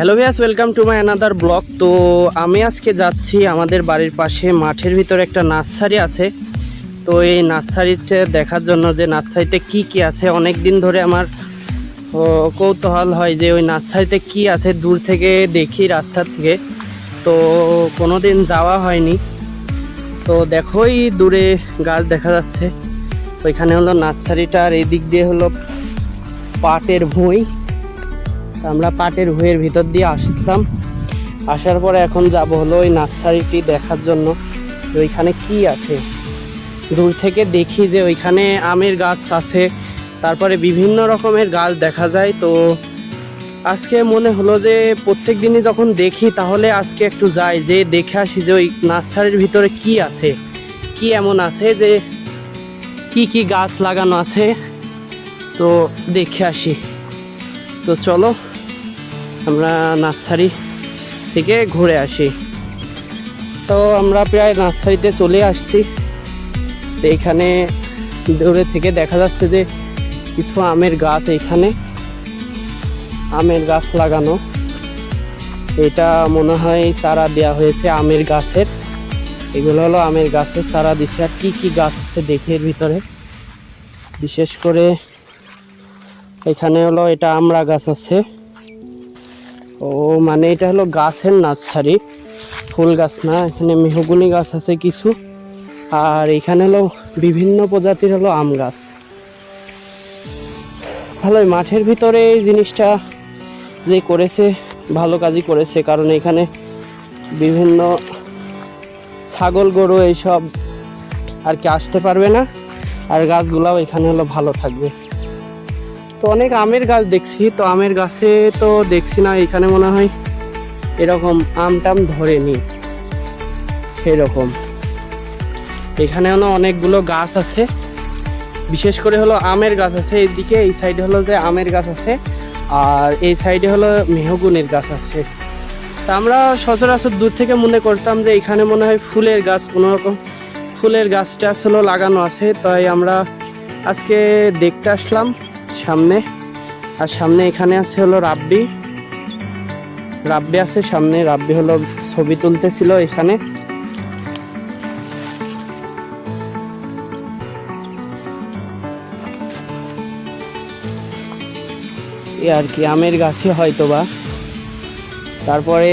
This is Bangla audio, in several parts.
Hello viewers welcome to my another blog তো আমি আজকে যাচ্ছি আমাদের বাড়ির পাশে, মাঠের ভিতরে একটা নার্সারি আছে। তো এই নার্সারিতে দেখার জন্য যে নার্সারিতে কি কি আছে অনেক দিন ধরে আমার কৌতূহল হয় যে ওই নার্সারিতে কি আছে, দূর থেকে দেখি রাস্তা থেকে। তো কোনো দিন যাওয়া হয়নি। তো দেখোই দূরে গাছ দেখা যাচ্ছে। ওইখানে হলো নার্সারিটা আর এই দিক দিয়ে হলো পাটের ভুঁই। আমরা পাটের ভুঁইয়ের ভিতর দিয়ে আসলাম। আসার পরে এখন যাব হলো ওই নার্সারিটি দেখার জন্য। যে ওইখানে কি আছে? দূর থেকে দেখি যে ওইখানে আমের গাছ আছে, তারপরে বিভিন্ন রকমের গাছ দেখা যায়। তো আজকে মনে হলো যে প্রত্যেক দিনই যখন দেখি, তাহলে আজকে একটু যাই, যে দেখে আসি যে ওই নার্সারির ভিতরে কি আছে। কি এমন আছে যে কি কি গাছ লাগানো আছে? তো দেখে আসি। তো চলো। আমরা নার্সারি থেকে ঘুরে আসি। তো আমরা প্রায় নার্সারিতে চলে আসছি। তো এখানে দূরে থেকে দেখা যাচ্ছে যে কিছু আমের গাছ এইখানে। আমের গাছ লাগানো। এটা মনে হয় চারা দেওয়া হয়েছে আমের গাছের। এগুলো হলো আমের গাছের চারা দিছে। আর কী কী গাছ আছে দেখে ভিতরে। বিশেষ করে এখানে হলো এটা আমড়া গাছ আছে। ও মানে এটা হলো গাছের নার্সারি। ফুল গাছ না, এখানে মেহগুনি গাছ আছে কিছু। আর এখানে হলো বিভিন্ন প্রজাতির হলো আম গাছ। ভালোই, মাঠের ভিতরে এই জিনিসটা যে করেছে, ভালো কাজই করেছে, কারণ এখানে বিভিন্ন ছাগল, গরু এইসব আর কি আসতে পারবে না। আর গাছগুলাও এখানে হলো ভালো থাকবে। তো অনেক আমের গাছ দেখছি, তো আমের গাছে তো দেখছি না, এখানে মনে হয় এরকম আম টাম ধরেনি সেরকম এখানে হলো অনেকগুলো গাছ আছে, বিশেষ করে হলো আমের গাছ আছে, এইদিকে এই সাইডে হলো যে আমের গাছ আছে, আর এই সাইডে হলো মেহগুনের গাছ আছে। তা আমরা সচরাচর দূর থেকে মনে করতাম যে এখানে মনে হয় ফুলের গাছ, কোনো রকম ফুলের গাছ টাছ হলো লাগানো আছে, তাই আমরা আজকে দেখতে আসলাম। সামনে। আর সামনে এখানে আছে হলো রাব্বি। রাব্বি আছে সামনে, রাব্বি হলো ছবি তুলতেছিল এখানে। এ আর কি, আমের গাছই হয়তো বা তারপরে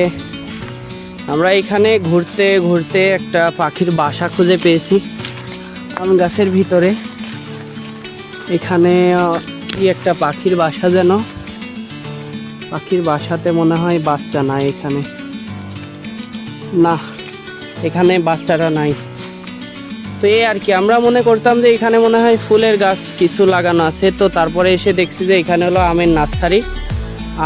আমরা এখানে ঘুরতে ঘুরতে একটা পাখির বাসা খুঁজে পেয়েছি। আম গাছের ভিতরে। এখানে কি একটা পাখির বাসা যেন? পাখির বাসাতে মনে হয় বাচ্চা নাই এখানে। না, এখানে বাচ্চাটা নাই। তো এই আর কি, আমরা মনে করতাম যে এখানে মনে হয় ফুলের গাছ কিছু লাগানো আছে। তো তারপরে এসে দেখছি যে এখানে হলো আমের নার্সারি।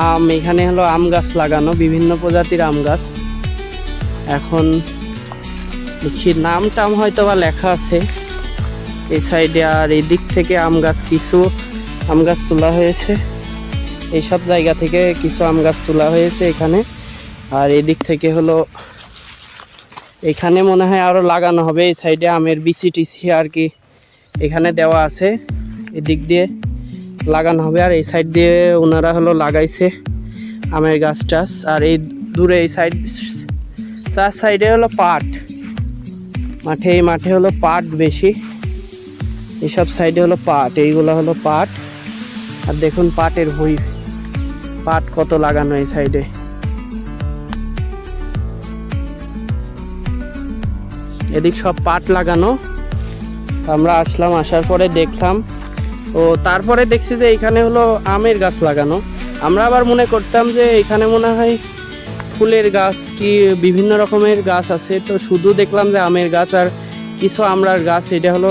আম, এখানে হলো আম গাছ লাগানো, বিভিন্ন প্রজাতির আম গাছ। এখন দেখি নাম টাম হয়তো বা লেখা আছে। এই সাইডে আর এই দিক থেকে আম গাছ কিছু আম গাছ তোলা হয়েছে। এইসব জায়গা থেকে কিছু আম গাছ তোলা হয়েছে এখানে। আর এই দিক থেকে হলো, এখানে মনে হয় আরও লাগানো হবে। এই সাইডে আমের বিসি টিসি আর কি এখানে দেওয়া আছে। এদিক দিয়ে লাগানো হবে। আর এই সাইড দিয়ে ওনারা হলো লাগাইছে আমের গাছ টাছ আর এই দূরে এই সাইড, চার সাইডে হলো পাট। মাঠে এই মাঠে হলো পাট বেশি। এসব সাইডে হলো পাট। এইগুলো হলো পাট। আর দেখুন পাটের ভুই পাট কত লাগানো এই সাইডে এদিক সব পাট লাগানো। আমরা আসলাম, আসার পরে দেখলাম। ও, তারপরে দেখছি যে এখানে হলো আমের গাছ লাগানো। আমরা আবার মনে করতাম যে এখানে মনে হয় ফুলের গাছ কি বিভিন্ন রকমের গাছ আছে। তো শুধু দেখলাম যে আমের গাছ আর কিছু আমরার গাছ। এটা হলো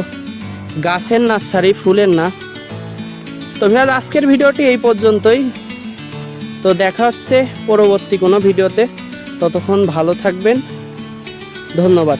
গাছের নার্সারি ফুলের না। তো ভাই আজকের ভিডিওটি এই পর্যন্তই। তো দেখা হচ্ছে পরবর্তী কোনো ভিডিওতে। ততক্ষণ ভালো থাকবেন। ধন্যবাদ।